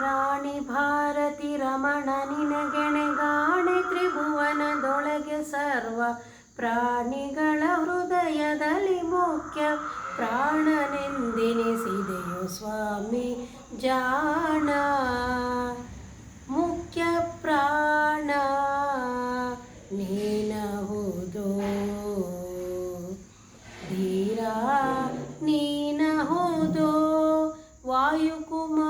ರಾಣಿ ಭಾರತಿ ರಮಣ ನಿನಗೆಣೆಗಾಣೆ ತ್ರಿಭುವನದೊಳಗೆ ಸರ್ವ ಪ್ರಾಣಿಗಳ ಹೃದಯದಲ್ಲಿ ಮುಖ್ಯ ಪ್ರಾಣನೆಂದೆನಿಸಿದೆಯೋ ಸ್ವಾಮಿ ಜಾಣ. ಮುಖ್ಯ ಪ್ರಾಣ, ನೀನಹುದು. ಧೀರ, ನೀನಹುದು. ವಾಯುಕುಮಾರ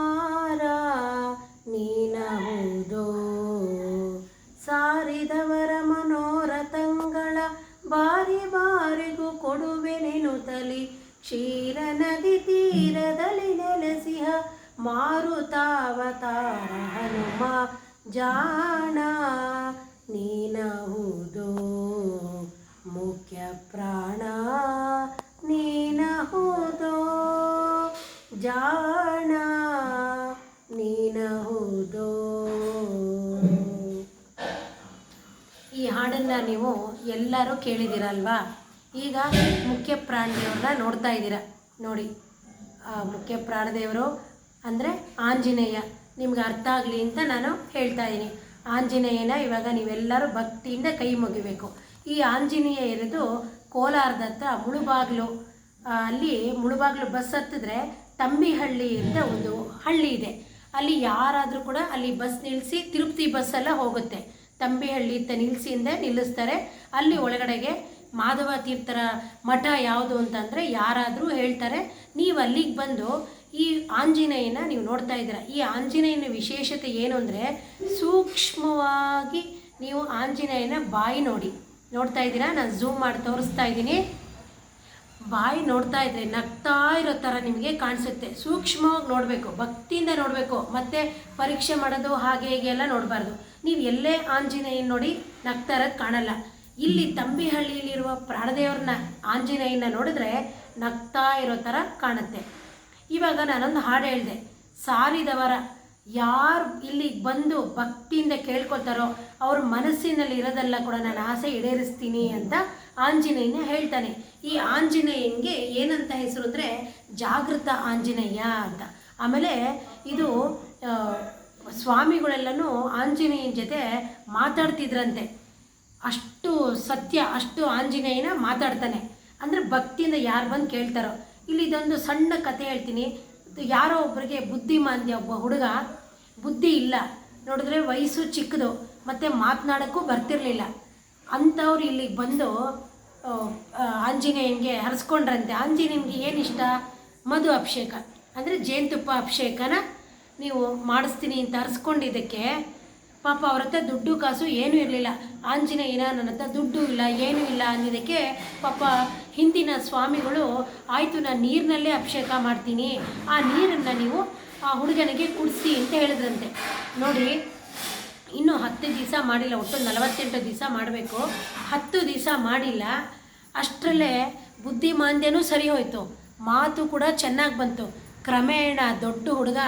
ತೀರದಲ್ಲಿ ನೆಲೆಸಿಹ ಮಾರುತಾವತಾರ ಹನುಮ ಜಾಣ, ನೀನಹುದು ಮುಖ್ಯ ಪ್ರಾಣ ನೀನಹುದು ಜಾಣ, ನೀನಹುದು. ಈ ಹಾಡನ್ನು ನೀವು ಎಲ್ಲರೂ ಕೇಳಿದಿರಲ್ವಾ ಈಗ ಮುಖ್ಯ ಪ್ರಾಣಿಯವ್ರನ್ನ ನೋಡ್ತಾ ಇದ್ದೀರಾ? ನೋಡಿ. ಮುಖ್ಯ ಪ್ರಾಣದೇವರು ಅಂದರೆ ಆಂಜನೇಯ. ನಿಮ್ಗೆ ಅರ್ಥ ಆಗಲಿ ಅಂತ ನಾನು ಹೇಳ್ತಾ ಇದ್ದೀನಿ ಆಂಜನೇಯನ ಇವಾಗ ನೀವೆಲ್ಲರೂ ಭಕ್ತಿಯಿಂದ ಕೈ ಮುಗಿಬೇಕು. ಈ ಆಂಜನೇಯ ಇರೋದು ಕೋಲಾರದ ಹತ್ರ ಮುಳುಬಾಗಿಲು ಅಲ್ಲಿ ಮುಳುಬಾಗಿಲು ಬಸ್ ಹತ್ತಿದ್ರೆ ತಂಬಿಹಳ್ಳಿ ಅಂತ ಒಂದು ಹಳ್ಳಿ ಇದೆ. ಅಲ್ಲಿ ಯಾರಾದರೂ ಕೂಡ ಅಲ್ಲಿ ಬಸ್ ನಿಲ್ಲಿಸಿ ತಿರುಪತಿ ಬಸ್ಸೆಲ್ಲ ಹೋಗುತ್ತೆ. ತಂಬಿಹಳ್ಳಿ ಅಂತ ನಿಲ್ಲಿಸಿಂದ ನಿಲ್ಲಿಸ್ತಾರೆ. ಅಲ್ಲಿ ಒಳಗಡೆಗೆ ಮಾಧವ ತೀರ್ಥರ ಮಠ ಯಾವುದು ಅಂತಂದರೆ ಯಾರಾದರೂ ಹೇಳ್ತಾರೆ, ನೀವು ಅಲ್ಲಿಗೆ ಬಂದು ಈ ಆಂಜನೇಯನ ನೀವು ನೋಡ್ತಾ ಇದ್ದೀರ. ಈ ಆಂಜನೇಯನ ವಿಶೇಷತೆ ಏನು ಅಂದರೆ ಸೂಕ್ಷ್ಮವಾಗಿ ನೀವು ಆಂಜನೇಯನ ಬಾಯಿ ನೋಡಿ. ನೋಡ್ತಾ ಇದ್ದೀರಾ? ನಾನು ಝೂಮ್ ಮಾಡಿ ತೋರಿಸ್ತಾ ಇದ್ದೀನಿ. ಬಾಯಿ ನೋಡ್ತಾ ಇದ್ರೆ ನಗ್ತಾ ಇರೋ ಥರ ನಿಮಗೆ ಕಾಣಿಸುತ್ತೆ. ಸೂಕ್ಷ್ಮವಾಗಿ ನೋಡಬೇಕು, ಭಕ್ತಿಯಿಂದ ನೋಡಬೇಕು. ಮತ್ತೆ ಪರೀಕ್ಷೆ ಮಾಡೋದು ಹಾಗೆ ಹೀಗೆ ಎಲ್ಲ ನೋಡಬಾರ್ದು. ನೀವು ಎಲ್ಲೇ ಆಂಜನೇಯನ ನೋಡಿ ನಗ್ತಾ ಇರೋದು ಕಾಣಲ್ಲ. ಇಲ್ಲಿ ತಂಬಿಹಳ್ಳಿಯಲ್ಲಿರುವ ಪ್ರಾಣದೇವ್ರನ್ನ ಆಂಜನೇಯನ ನೋಡಿದ್ರೆ ನಗ್ತಾ ಇರೋ ಥರ ಕಾಣುತ್ತೆ. ಇವಾಗ ನಾನೊಂದು ಹಾಡು ಹೇಳಿದೆ. ಸಾರಿದವರ ಯಾರು ಇಲ್ಲಿಗೆ ಬಂದು ಭಕ್ತಿಯಿಂದ ಕೇಳ್ಕೊತಾರೋ ಅವ್ರ ಮನಸ್ಸಿನಲ್ಲಿ ಇರೋದೆಲ್ಲ ಕೂಡ ನಾನು ಆಸೆ ಈಡೇರಿಸ್ತೀನಿ ಅಂತ ಆಂಜನೇಯನ ಹೇಳ್ತಾನೆ. ಈ ಆಂಜನೇಯಂಗೆ ಏನಂತ ಹೆಸರು ಅಂದರೆ ಜಾಗೃತ ಆಂಜನೇಯ ಅಂತ. ಆಮೇಲೆ ಇದು ಸ್ವಾಮಿಗಳೆಲ್ಲನೂ ಆಂಜನೇಯನ ಜೊತೆ ಮಾತಾಡ್ತಿದ್ರಂತೆ. ಅಷ್ಟು ಸತ್ಯ, ಅಷ್ಟು ಆಂಜನೇಯನ ಮಾತಾಡ್ತಾನೆ. ಅಂದರೆ ಭಕ್ತಿಯಿಂದ ಯಾರು ಬಂದು ಕೇಳ್ತಾರೋ. ಇಲ್ಲಿ ಇದೊಂದು ಸಣ್ಣ ಕತೆ ಹೇಳ್ತೀನಿ. ಯಾರೋ ಒಬ್ಬರಿಗೆ ಬುದ್ಧಿಮಾಂದ್ಯ ಒಬ್ಬ ಹುಡುಗ, ಬುದ್ಧಿ ಇಲ್ಲ. ನೋಡಿದ್ರೆ ವಯಸ್ಸು ಚಿಕ್ಕದು, ಮತ್ತು ಮಾತನಾಡೋಕ್ಕೂ ಬರ್ತಿರಲಿಲ್ಲ. ಅಂಥವ್ರು ಇಲ್ಲಿಗೆ ಬಂದು ಆಂಜನೇಯನಿಗೆ ಹರಿಸ್ಕೊಂಡ್ರಂತೆ. ಆಂಜನೇಯನಿಗೆ ಏನು ಇಷ್ಟ ಮಧು ಅಭಿಷೇಕ. ಅಂದರೆ ಜೇನುತುಪ್ಪ ಅಭಿಷೇಕನ ನೀವು ಮಾಡಿಸ್ತೀನಿ ಅಂತ ಹರಿಸ್ಕೊಂಡಿದ್ದಕ್ಕೆ ಪಾಪ ಅವ್ರ ಹತ್ರ ದುಡ್ಡು ಕಾಸು ಏನೂ ಇರಲಿಲ್ಲ. ಆಂಜನೇಯನ ನನ್ನ ಹತ್ರ ದುಡ್ಡು ಇಲ್ಲ, ಏನೂ ಇಲ್ಲ ಅಂದಿದ್ದಕ್ಕೆ ಪಾಪ ಹಿಂದಿನ ಸ್ವಾಮಿಗಳು, ಆಯಿತು, ನಾನು ನೀರಿನಲ್ಲೇ ಅಭಿಷೇಕ ಮಾಡ್ತೀನಿ. ಆ ನೀರನ್ನು ನೀವು ಆ ಹುಡುಗನಿಗೆ ಕುಡಿಸಿ ಅಂತ ಹೇಳಿದ್ರಂತೆ. ನೋಡಿ, ಇನ್ನೂ ಹತ್ತು ದಿವಸ ಮಾಡಿಲ್ಲ, ಒಟ್ಟು ನಲವತ್ತೆಂಟು ದಿವಸ ಮಾಡಬೇಕು. ಹತ್ತು ದಿವಸ ಮಾಡಿಲ್ಲ, ಅಷ್ಟರಲ್ಲೇ ಬುದ್ಧಿಮಾಂದ್ಯನೂ ಸರಿ ಹೋಯಿತು. ಮಾತು ಕೂಡ ಚೆನ್ನಾಗಿ ಬಂತು. ಕ್ರಮೇಣ ದೊಡ್ಡ ಹುಡುಗ,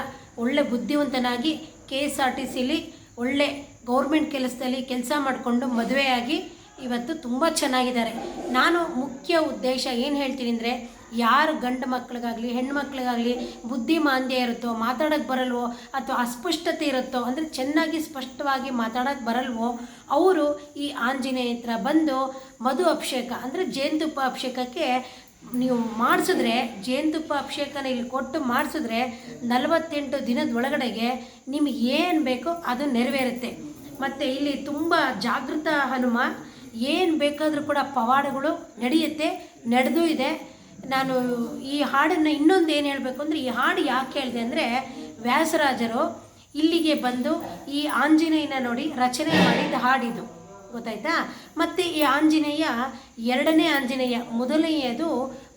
ಒಳ್ಳೆ ಬುದ್ಧಿವಂತನಾಗಿ ಕೆ ಎಸ್ ಆರ್ ಟಿ ಸಿಲಿ ಒಳ್ಳೆ ಗೌರ್ಮೆಂಟ್ ಕೆಲಸದಲ್ಲಿ ಕೆಲಸ ಮಾಡಿಕೊಂಡು ಮದುವೆಯಾಗಿ ಇವತ್ತು ತುಂಬ ಚೆನ್ನಾಗಿದ್ದಾರೆ. ನಾನು ಮುಖ್ಯ ಉದ್ದೇಶ ಏನು ಹೇಳ್ತೀನಿ ಅಂದರೆ, ಯಾರು ಗಂಡು ಮಕ್ಳಿಗಾಗಲಿ, ಹೆಣ್ಣು ಮಕ್ಳಿಗಾಗಲಿ ಬುದ್ಧಿಮಾಂದ್ಯ ಇರುತ್ತೋ ಮಾತಾಡೋಕ್ಕೆ ಬರಲ್ವೋ, ಅಥವಾ ಅಸ್ಪಷ್ಟತೆ ಇರುತ್ತೋ, ಅಂದರೆ ಚೆನ್ನಾಗಿ ಸ್ಪಷ್ಟವಾಗಿ ಮಾತಾಡೋಕ್ಕೆ ಬರಲ್ವೋ, ಅವರು ಈ ಆಂಜನೇಯ ಬಂದು ಮಧು ಅಭಿಷೇಕ ಅಂದರೆ ಜೇನುತುಪ್ಪ ಅಭಿಷೇಕಕ್ಕೆ ನೀವು ಮಾಡಿಸಿದ್ರೆ ಜೇನುತುಪ್ಪ ಅಭಿಷೇಕನ ಇಲ್ಲಿ ಕೊಟ್ಟು ಮಾಡಿಸಿದ್ರೆ ನಲವತ್ತೆಂಟು ದಿನದ ಒಳಗಡೆಗೆ ನಿಮಗೆ ಏನು ಬೇಕೋ ಅದು ನೆರವೇರುತ್ತೆ. ಮತ್ತು ಇಲ್ಲಿ ತುಂಬ ಜಾಗೃತ ಹನುಮ, ಏನು ಬೇಕಾದರೂ ಕೂಡ ಪವಾಡಗಳು ನಡೆಯುತ್ತೆ, ನಡೆದೂ ಇದೆ. ನಾನು ಈ ಹಾಡನ್ನು ಇನ್ನೊಂದು ಏನು ಹೇಳಬೇಕು ಅಂದರೆ, ಈ ಹಾಡು ಯಾಕೆ ಹೇಳಿದೆ ಅಂದರೆ, ವ್ಯಾಸರಾಜರು ಇಲ್ಲಿಗೆ ಬಂದು ಈ ಆಂಜನೇಯನ ನೋಡಿ ರಚನೆ ಮಾಡಿದ ಹಾಡಿದು. ಗೊತ್ತಾಯ್ತಾ? ಮತ್ತು ಈ ಆಂಜನೇಯ, ಎರಡನೇ ಆಂಜನೇಯ, ಮೊದಲನೆಯದು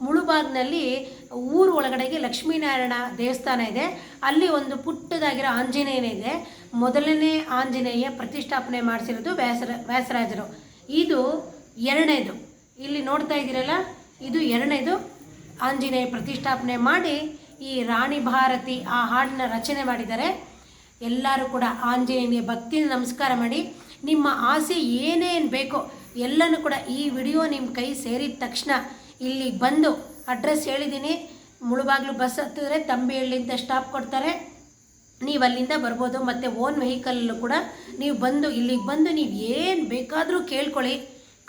ಮುಳುಬಾಗ್ನಲ್ಲಿ ಊರು ಒಳಗಡೆಗೆ ಲಕ್ಷ್ಮೀನಾರಾಯಣ ದೇವಸ್ಥಾನ ಇದೆ. ಅಲ್ಲಿ ಒಂದು ಪುಟ್ಟದಾಗಿರೋ ಆಂಜನೇಯನ ಇದೆ. ಮೊದಲನೇ ಆಂಜನೇಯ ಪ್ರತಿಷ್ಠಾಪನೆ ಮಾಡಿಸಿರೋದು ವ್ಯಾಸರ ವ್ಯಾಸರಾಜರು. ಇದು ಎರಡನೇದು. ಇಲ್ಲಿ ನೋಡ್ತಾ ಇದ್ದೀರಲ್ಲ, ಇದು ಎರಡನೇದು ಆಂಜನೇಯ ಪ್ರತಿಷ್ಠಾಪನೆ ಮಾಡಿ ಈ ರಾಣಿ ಭಾರತಿ ಆ ಹಾಡನ್ನ ರಚನೆ ಮಾಡಿದ್ದಾರೆ. ಎಲ್ಲರೂ ಕೂಡ ಆಂಜನೇಯನಿಗೆ ಭಕ್ತಿನ ನಮಸ್ಕಾರ ಮಾಡಿ. ನಿಮ್ಮ ಆಸೆ ಏನೇನು ಬೇಕೋ ಎಲ್ಲನೂ ಕೂಡ ಈ ವಿಡಿಯೋ ನಿಮ್ಮ ಕೈ ಸೇರಿದ ತಕ್ಷಣ ಇಲ್ಲಿ ಬಂದು ಅಡ್ರೆಸ್ ಹೇಳಿದ್ದೀನಿ ಮುಳುಬಾಗ್ಲು ಬಸ್ ಹತ್ತಿದ್ರೆ ತಂಬಿಹಳ್ಳಿ ಅಂತ ಸ್ಟಾಪ್ ಕೊಡ್ತಾರೆ. ನೀವು ಅಲ್ಲಿಂದ ಬರ್ಬೋದು. ಮತ್ತು ಓನ್ ವೆಹಿಕಲ್ಲೂ ಕೂಡ ನೀವು ಬಂದು, ಇಲ್ಲಿಗೆ ಬಂದು ನೀವು ಏನು ಬೇಕಾದರೂ ಕೇಳ್ಕೊಳ್ಳಿ.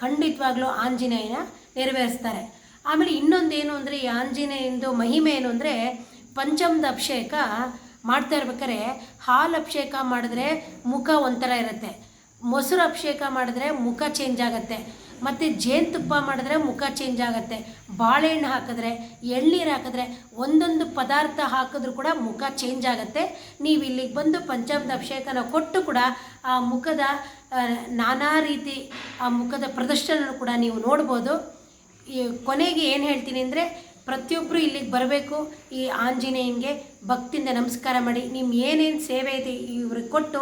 ಖಂಡಿತವಾಗ್ಲೂ ಆಂಜನೇಯನ ನೆರವೇರಿಸ್ತಾರೆ. ಆಮೇಲೆ ಇನ್ನೊಂದೇನು ಅಂದರೆ ಈ ಆಂಜನೇಯಂದು ಮಹಿಮೆ ಏನು ಅಂದರೆ ಪಂಚಮದ ಅಭಿಷೇಕ ಮಾಡ್ತಾ ಇರ್ಬೇಕಾದ್ರೆ ಹಾಲು ಅಭಿಷೇಕ ಮಾಡಿದ್ರೆ ಮುಖ ಒಂಥರ ಇರುತ್ತೆ. ಮೊಸರು ಅಭಿಷೇಕ ಮಾಡಿದ್ರೆ ಮುಖ ಚೇಂಜ್ ಆಗುತ್ತೆ. ಮತ್ತು ಜೇನುತುಪ್ಪ ಮಾಡಿದ್ರೆ ಮುಖ ಚೇಂಜ್ ಆಗುತ್ತೆ. ಬಾಳೆಹಣ್ಣು ಹಾಕಿದ್ರೆ, ಎಳ್ನೀರು ಹಾಕಿದ್ರೆ, ಒಂದೊಂದು ಪದಾರ್ಥ ಹಾಕಿದ್ರೂ ಕೂಡ ಮುಖ ಚೇಂಜ್ ಆಗುತ್ತೆ. ನೀವು ಇಲ್ಲಿಗೆ ಬಂದು ಪಂಚಾಮೃತ ಅಭಿಷೇಕನ ಕೊಟ್ಟು ಕೂಡ ಆ ಮುಖದ ನಾನಾ ರೀತಿ ಆ ಮುಖದ ಪ್ರದರ್ಶನ ಕೂಡ ನೀವು ನೋಡ್ಬೋದು. ಕೊನೆಗೆ ಏನು ಹೇಳ್ತೀನಿ ಅಂದರೆ ಪ್ರತಿಯೊಬ್ಬರು ಇಲ್ಲಿಗೆ ಬರಬೇಕು. ಈ ಆಂಜನೇಯನಿಗೆ ಭಕ್ತಿಯಿಂದ ನಮಸ್ಕಾರ ಮಾಡಿ ನಿಮ್ಮ ಏನೇನು ಸೇವೆ ಇದೆ ಇವ್ರಿಗೆ ಕೊಟ್ಟು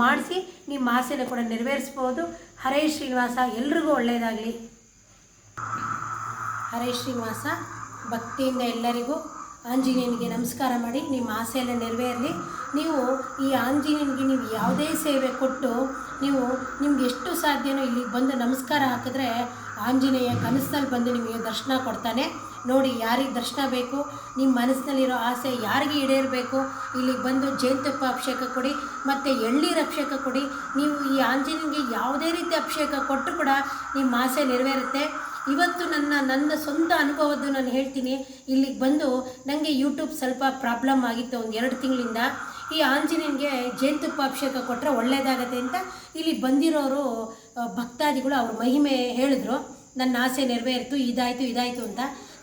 ಮಾಡಿಸಿ ನಿಮ್ಮ ಆಸೆನ ಕೂಡ ನೆರವೇರಿಸ್ಬೋದು. ಹರೇ ಶ್ರೀನಿವಾಸ, ಎಲ್ರಿಗೂ ಒಳ್ಳೆಯದಾಗಲಿ ಹರೇ ಶ್ರೀನಿವಾಸ, ಭಕ್ತಿಯಿಂದ ಎಲ್ಲರಿಗೂ ಆಂಜನೇಯನಿಗೆ ನಮಸ್ಕಾರ ಮಾಡಿ ನಿಮ್ಮ ಆಸೆಯೆಲ್ಲ ನೆರವೇರಲಿ. ನೀವು ಈ ಆಂಜನೇಯನಿಗೆ ನೀವು ಯಾವುದೇ ಸೇವೆ ಕೊಟ್ಟು, ನೀವು ನಿಮ್ಗೆ ಎಷ್ಟು ಸಾಧ್ಯನೋ ಇಲ್ಲಿಗೆ ಬಂದು ನಮಸ್ಕಾರ ಹಾಕಿದ್ರೆ ಆಂಜನೇಯ ಕನಸಲ್ಲಿ ಬಂದು ನಿಮಗೆ ದರ್ಶನ ಕೊಡ್ತಾನೆ. ನೋಡಿ ಯಾರಿಗೆ ದರ್ಶನ ಬೇಕು ನಿಮ್ಮ ಮನಸ್ಸಿನಲ್ಲಿರೋ ಆಸೆ ಯಾರಿಗೆ ಈಡೇರಬೇಕು, ಇಲ್ಲಿಗೆ ಬಂದು ಜೇನುತುಪ್ಪ ಅಭಿಷೇಕ ಕೊಡಿ, ಮತ್ತು ಎಳ್ಳೀರ ಅಭಿಷೇಕ ಕೊಡಿ. ನೀವು ಈ ಆಂಜನೇಯನಿಗೆ ಯಾವುದೇ ರೀತಿ ಅಭಿಷೇಕ ಕೊಟ್ಟು ಕೂಡ ನಿಮ್ಮ ಆಸೆ ನೆರವೇರುತ್ತೆ. ಇವತ್ತು ನನ್ನ ನನ್ನ ಸ್ವಂತ ಅನುಭವದ್ದು ನಾನು ಹೇಳ್ತೀನಿ. ಇಲ್ಲಿಗೆ ಬಂದು ನನಗೆ ಯೂಟ್ಯೂಬ್ ಸ್ವಲ್ಪ ಪ್ರಾಬ್ಲಮ್ ಆಗಿತ್ತು ಒಂದು ಎರಡು ತಿಂಗಳಿಂದ. ಈ ಆಂಜನೇಯನಿಗೆ ಜೇನುತುಪ್ಪ ಅಭಿಷೇಕ ಕೊಟ್ಟರೆ ಒಳ್ಳೆಯದಾಗತ್ತೆ ಅಂತ ಇಲ್ಲಿ ಬಂದಿರೋರು ಭಕ್ತಾದಿಗಳು ಅವ್ರ ಮಹಿಮೆ ಹೇಳಿದ್ರು. ನನ್ನ ಆಸೆ ನೆರವೇರಿತು, ಇದಾಯಿತು ಇದಾಯಿತು ಅಂತ.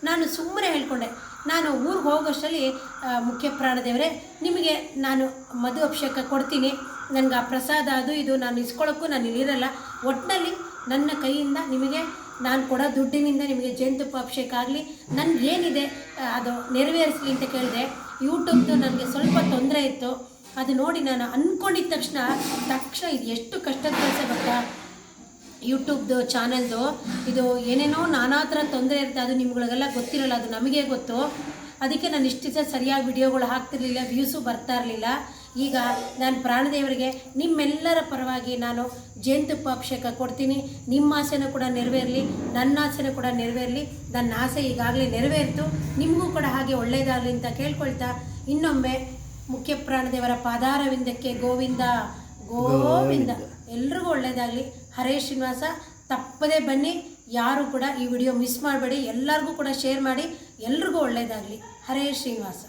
ನಾನು ಸುಮ್ಮನೆ ಹೇಳಿಕೊಂಡೆ. ನಾನು ಊರಿಗೆ ಹೋಗೋಷ್ಟರಲ್ಲಿ ಮುಖ್ಯ ಪ್ರಾಣದೇವರೇ ನಿಮಗೆ ನಾನು ಮಧು ಅಭಿಷೇಕ ಕೊಡ್ತೀನಿ. ನನಗೆ ಆ ಪ್ರಸಾದ ಅದು ಇದು ನಾನು ಇಸ್ಕೊಳ್ಳೋಕ್ಕೂ ನಾನು ಇಲ್ಲಿರಲ್ಲ. ಒಟ್ಟಿನಲ್ಲಿ ನನ್ನ ಕೈಯಿಂದ ನಿಮಗೆ ನಾನು ಕೊಡೋ ದುಡ್ಡಿನಿಂದ ನಿಮಗೆ ಜೇನುತುಪ್ಪ ಅಭಿಷೇಕ ಆಗಲಿ. ನನಗೆ ಏನಿದೆ ಅದು ನೆರವೇರಿಸಲಿ ಅಂತ ಕೇಳಿದೆ ಯೂಟ್ಯೂಬ್ದು ನನಗೆ ಸ್ವಲ್ಪ ತೊಂದರೆ ಇತ್ತು. ಅದು ನೋಡಿ ನಾನು ಅಂದ್ಕೊಂಡಿದ್ದ ತಕ್ಷಣ ತಕ್ಷಣ ಇದು ಎಷ್ಟು ಕಷ್ಟದ ಕೆಲಸ ಗೊತ್ತಾ? ಯೂಟ್ಯೂಬ್ದು ಚಾನಲ್ದು ಇದು ಏನೇನೋ ನಾನಾ ಥರ ತೊಂದರೆ ಇರುತ್ತೆ ಅದು ನಿಮ್ಗಳಿಗೆಲ್ಲ ಗೊತ್ತಿರಲ್ಲ ಅದು ನಮಗೆ ಗೊತ್ತು. ಅದಕ್ಕೆ ನಾನು ಇಷ್ಟು ದಿವಸ ಸರಿಯಾಗಿ ವಿಡಿಯೋಗಳು ಹಾಕ್ತಿರ್ಲಿಲ್ಲ ವ್ಯೂಸು ಬರ್ತಾ ಇರಲಿಲ್ಲ. ಈಗ ನಾನು ಪ್ರಾಣದೇವರಿಗೆ ನಿಮ್ಮೆಲ್ಲರ ಪರವಾಗಿ ನಾನು ಜೇನುತುಪ್ಪ ಅಭಿಷೇಕ ಕೊಡ್ತೀನಿ. ನಿಮ್ಮ ಆಸೆನೂ ಕೂಡ ನೆರವೇರಲಿ ನನ್ನ ಆಸೆನೂ ಕೂಡ ನೆರವೇರಲಿ. ನನ್ನ ಆಸೆ ಈಗಾಗಲೇ ನೆರವೇರಿತು. ನಿಮಗೂ ಕೂಡ ಹಾಗೆ ಒಳ್ಳೆಯದಾಗಲಿ ಅಂತ ಕೇಳ್ಕೊಳ್ತಾ ಇನ್ನೊಮ್ಮೆ ಮುಖ್ಯ ಪ್ರಾಣದೇವರ ಪಾದಾರವಿಂದಕ್ಕೆ ಗೋವಿಂದ ಗೋವಿಂದ. ಎಲ್ರಿಗೂ ಒಳ್ಳೆಯದಾಗಲಿ ಹರೇ ಶ್ರೀನಿವಾಸ, ತಪ್ಪದೇ ಬನ್ನಿ. ಯಾರು ಕೂಡ ಈ ವಿಡಿಯೋ ಮಿಸ್ ಮಾಡಬೇಡಿ. ಎಲ್ಲರಿಗೂ ಕೂಡ ಶೇರ್ ಮಾಡಿ. ಎಲ್ರಿಗೂ ಒಳ್ಳೆಯದಾಗಲಿ ಹರೇ ಶ್ರೀನಿವಾಸ.